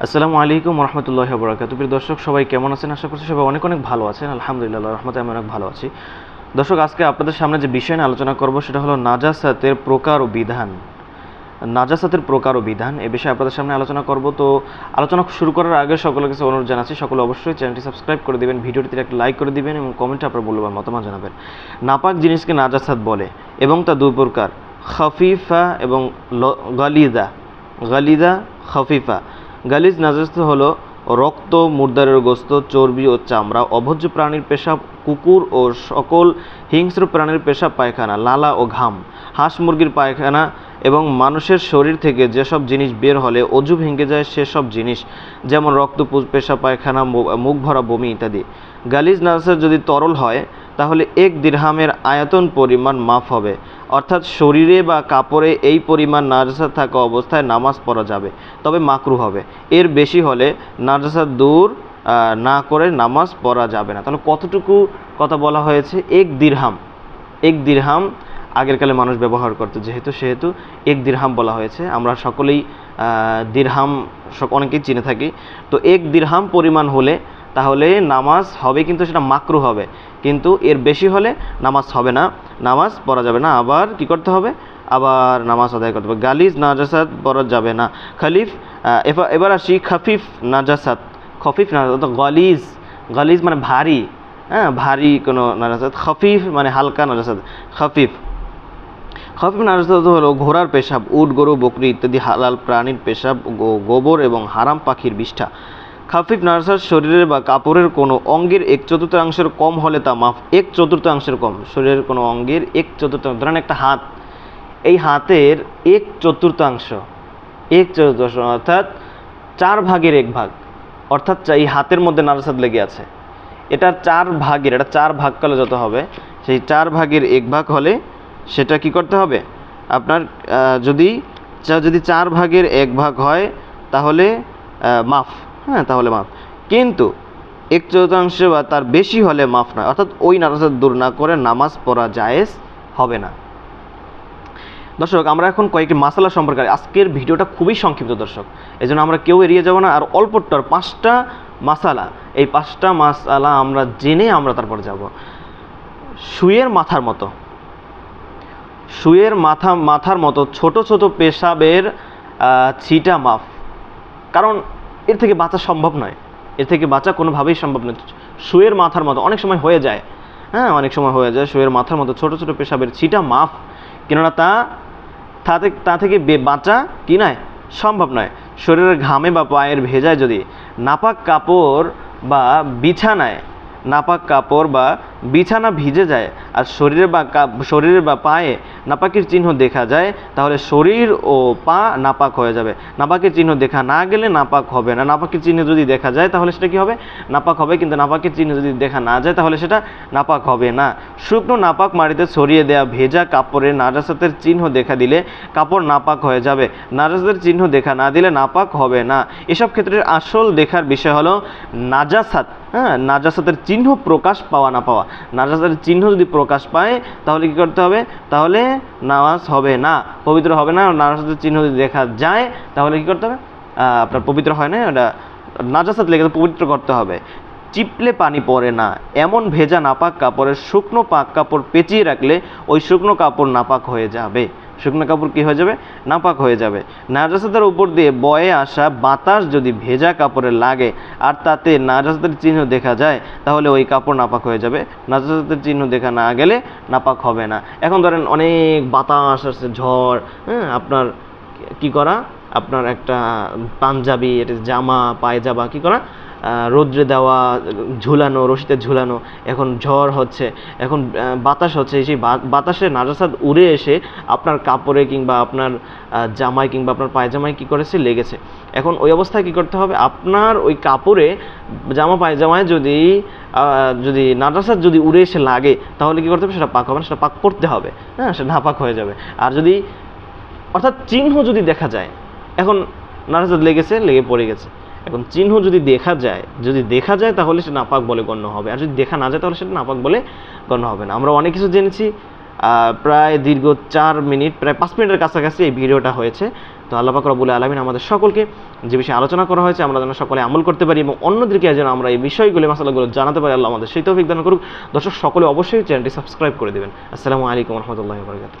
আসসালামু আলাইকুম রহমতুল্লাহ বরাকাত প্রিয় দর্শক, সবাই কেমন আছেন? আশা করছি সবাই অনেক অনেক ভালো আছেন। আলহামদুলিল্লাহ রহমতে আমি অনেক ভালো আছি। দর্শক, আজকে আপনাদের সামনে যে বিষয় নিয়ে আলোচনা করব, সেটা হলো নাজাসাতের প্রকার ও বিধান। নাজাসাতের প্রকার ও বিধান, এ বিষয়ে আপনাদের সামনে আলোচনা করব। তো আলোচনা শুরু করার আগে সকলের কাছে অনুরোধ জানাচ্ছি। সকলে অবশ্যই চ্যানেলটি সাবস্ক্রাইব করে দেবেন, ভিডিওটিতে একটা লাইক করে দিবেন এবং কমেন্টে আপনার মূল্যবান মতামত জানাবেন। নাপাক জিনিসকে নাজাসাত বলে এবং তা দুই প্রকার, খফিফা এবং গালিদা। গালিদা, খফিফা। গালিজ নাজাস্ত হলো রক্ত, মুর্দারের গোস্ত, চর্বি ও চামড়া, অভোজ্য প্রাণীর পেশাব, কুকুর ও সকল হিংস্র প্রাণীর পেশাব পায়খানা, লালা ও ঘাম, হাঁস মুরগির পায়খানা এবং মানুষের শরীর থেকে যেসব জিনিস বের হলে, অজু ভেঙে যায় সেসব জিনিস, যেমন রক্ত পেশা পায়খানা মুখ ভরা বমি ইত্যাদি। গালিজ নাজাসত যদি তরল হয় তাহলে এক দিরহামের আয়তন পরিমাণ মাফ হবে। অর্থাৎ শরীরে বা কাপড়ে এই পরিমাণ নাজাসাত থাকা অবস্থায় নামাজ পড়া যাবে, তবে মাকরু হবে। এর বেশি হলে নাজাসাত দূর না করে নামাজ পড়া যাবে না। তাহলে কতটুকু কথা বলা হয়েছে? এক দিরহাম। এক দিরহাম আগের কালে মানুষ ব্যবহার করতো, যেহেতু, সেহেতু এক দিরহাম বলা হয়েছে। আমরা সকলেই দিরহাম অনেকেই চিনে থাকি। তো এক দিরহাম পরিমাণ হলে তাহলে নামাজ হবে, কিন্তু সেটা মাকরু হবে। কিন্তু এর বেশি হলে নামাজ হবে না। নামাজ পড়া যাবে না। আবার কি করতে হবে? আবার নামাজ আদায় করতে হবে। গালিজ, নাজাসাত পড়া যাবে না। খালিফ এবার আসি খাফিফ, নাজাসাত। খফিফ, নাজাসাত গালিজ। গালিজ মানে ভারী। হ্যাঁ ভারী কোনো নাজাসাত। খফিফ মানে হালকা নাজাসাত। খফিফ। খফিফ, নাজাসাত হলো ঘোড়ার পেশাব, উট, গরু, বকরি ইত্যাদি হালাল প্রাণীর পেশাব গোবর এবং হারাম পাখির বিষ্ঠা। খাফিফ নার্সার শরীরের বা কাপড়ের কোনো অঙ্গের এক চতুর্থাংশের কম হলে তা মাফ, এক চতুর্থাংশের কম, শরীরের কোনো অঙ্গের এক চতুর্থাংশ। ধরেন একটা হাত, এই হাতের এক চতুর্থাংশ এক চতুর্থাংশ অর্থাৎ চার ভাগের এক ভাগ, অর্থাৎ এই হাতের মধ্যে নারাসাদ লেগে আছে। এটা চার ভাগের, এটা চার ভাগ কালে যত হবে, সেই চার ভাগের এক ভাগ হলে সেটা কি করতে হবে? আপনার যদি যদি চার ভাগের এক ভাগ হয়, তাহলে মাফ। হ্যাঁ তাহলে মাফ। কিন্তু এক চতুর্থাংশ বা তার বেশি হলে মাফ নয়। অর্থাৎ ওই নারাসাদ দূর না করে নামাজ পড়া জায়েজ হবে না। দর্শক, আমরা এখন কয়েকটি মাসালা সম্পর্কে আজকের ভিডিওটা খুবই সংক্ষিপ্ত দর্শক। এই জন্য আমরা কেউ এড়িয়ে যাব না, আর অল্পটার পাঁচটা মাসালা। এই পাঁচটা মাসালা আমরা জেনে আমরা তারপর যাব। শুয়ের মাথার মতো। শুয়ের মাথা, মাথার মতো ছোট ছোট পেশাবের ছিটা মাফ। কারণ এর থেকে বাঁচা সম্ভব নয়। এর থেকে বাঁচা কোনোভাবেই সম্ভব নয়। শুয়ের মাথার মতো অনেক সময় হয়ে যায়। হ্যাঁ অনেক সময় হয়ে যায় শুয়ের মাথার মতো ছোট ছোট পেশাবের ছিটা মাফ। কেননা তা তা থেকে তা থেকে বে- বাঁচা কি নয়? সম্ভব নয়। শরীরের ঘামে বা পায়ের ভেজায় যদি নাপাক কাপড় বা বিছানায়, নাপাক কাপড় বা বিছানা ভিজে যায় আর শরীরে বা শরীরে বা পায়ে নাপাকের চিহ্ন দেখা যায়, তাহলে শরীর ও পা নাপাক হয়ে যাবে। নাপাকের চিহ্ন দেখা না গেলে নাপাক হবে না। নাপাকের চিহ্ন যদি দেখা যায়, তাহলে সেটা কি হবে? নাপাক হবে, কিন্তু নাপাকের চিহ্ন যদি দেখা না যায়, তাহলে সেটা নাপাক হবে না। শুকনো নাপাক মাটিতে ছড়িয়ে দেওয়া ভেজা কাপড়ে নাজাসাতের চিহ্ন দেখা দিলে কাপড় নাপাক হয়ে যাবে। নাজাসাতের চিহ্ন দেখা না দিলে নাপাক হবে না। এসব ক্ষেত্রে আসল দেখার বিষয় হলো নাজাসাত। হ্যাঁ নাজাসাতের চিহ্ন প্রকাশ পাওয়া না পাওয়া। নাজাসাতের চিহ্ন যদি প্রকাশ পায়, তাহলে কি করতে হবে? তাহলে নামাজ হবে না, পবিত্র হবে না নাজাসাতের চিহ্ন যদি দেখা যায়, তাহলে কি করতে হবে? আপনার পবিত্র হয় না, ওটা নাজাসাত লেগে পবিত্র করতে হবে। চিপলে পানি পড়ে না। এমন ভেজা নাপাক কাপড়ের শুকনো পাক কাপড় পেঁচিয়ে রাখলে ওই শুকনো কাপড় নাপাক হয়ে যাবে। শুকনো কাপড় কি হয়ে যাবে? নাপাক হয়ে যাবে। নাজাসাতের উপর দিয়ে বয়ে আসা বাতাস যদি ভেজা কাপড়ে লাগে আর তাতে নাজাসাতের চিহ্ন দেখা যায়, তাহলে ওই কাপড় নাপাক হয়ে যাবে। নাজাসাতের চিহ্ন দেখা না গেলে নাপাক হবে না। এখন ধরেন অনেক বাতাস আসছে, ঝড় হ্যাঁ আপনার কি করা? আপনার একটা পাঞ্জাবি, এটা জামা, পায়জামা কি করা? রৌদ্রে দেওয়া, ঝুলানো, রশিতে ঝুলানো, এখন ঝড় হচ্ছে, এখন বাতাস হচ্ছে সেই বাতাসে নাজাসাদ উড়ে এসে আপনার কাপড়ে কিংবা আপনার জামায় কিংবা আপনার পায়জামায় কি করেছে? লেগেছে। এখন ওই অবস্থায় কি করতে হবে? আপনার ওই কাপড়ে, জামা পায়জামায় যদি যদি নাজাসাদ যদি উড়ে এসে লাগে, তাহলে কি করতে হবে? সেটা পাক হবে না, সেটা পাক করতে হবে হ্যাঁ? সেটা নাপাক হয়ে যাবে। আর যদি, অর্থাৎ চিহ্ন যদি দেখা যায়, এখন নারাজাদ লেগেছে, লেগে পড়ে গেছে। এখন চিহ্ন যদি দেখা যায়, যদি দেখা যায় তাহলে সেটা নাপাক বলে গণ্য হবে। আর যদি দেখা না যায় তাহলে সেটা নাপাক বলে গণ্য হবে না। আমরা অনেক কিছু জেনেছি প্রায় দীর্ঘ চার মিনিট, প্রায় পাঁচ মিনিটের কাছাকাছি এই ভিডিওটা হয়েছে। তো আল্লাহ পাক রব্বুল আলমিন আমাদের সকলকে যে বিষয়ে আলোচনা করা হয়েছে, আমরা যেন সকলে আমল করতে পারি এবং অন্যদেরকে যেন আমরা এই বিষয়গুলি, মশলাগুলো জানাতে পারি, আল্লাহ আমাদের সেই তৌফিক দান করুক। দর্শক, সকলে অবশ্যই চ্যানেলটি সাবস্ক্রাইব করে দেবেন। আসসালামু আলাইকুম রহমতুল্লাহ বরকাত